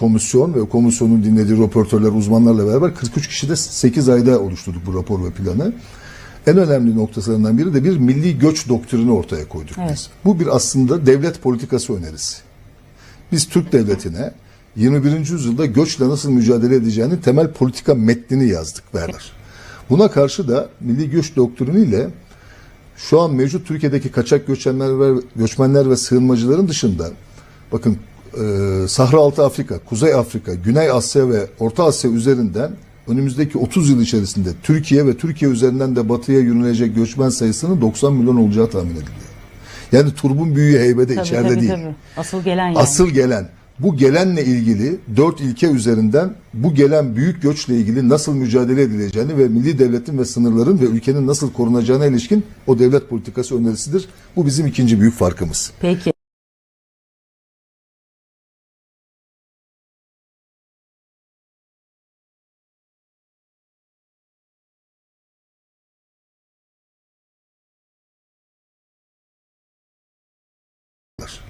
komisyon ve komisyonun dinlediği röportörler, uzmanlarla beraber 43 kişi de 8 ayda oluşturduk bu rapor ve planı. En önemli noktalarından biri de bir milli göç doktrini ortaya koyduk Evet. biz. Bu bir aslında devlet politikası önerisi. Biz Türk devletine 21. yüzyılda göçle nasıl mücadele edeceğini temel politika metnini yazdık verler. Buna karşı da milli göç doktriniyle şu an mevcut Türkiye'deki kaçak göçmenler ve, göçmenler ve sığınmacıların dışında bakın e, Sahra Altı Afrika, Kuzey Afrika, Güney Asya ve Orta Asya üzerinden önümüzdeki 30 yıl içerisinde Türkiye ve Türkiye üzerinden de batıya yürünecek göçmen sayısının 90 milyon olacağı tahmin ediliyor. Yani turbun büyüğü heybede Tabii, içeride tabii, değil. tabii. Asıl gelen yani. Asıl gelen bu gelenle ilgili dört ilke üzerinden bu gelen büyük göçle ilgili nasıl mücadele edileceğini ve milli devletin ve sınırların ve ülkenin nasıl korunacağına ilişkin o devlet politikası önerisidir. Bu bizim ikinci büyük farkımız. Peki. yaptılar.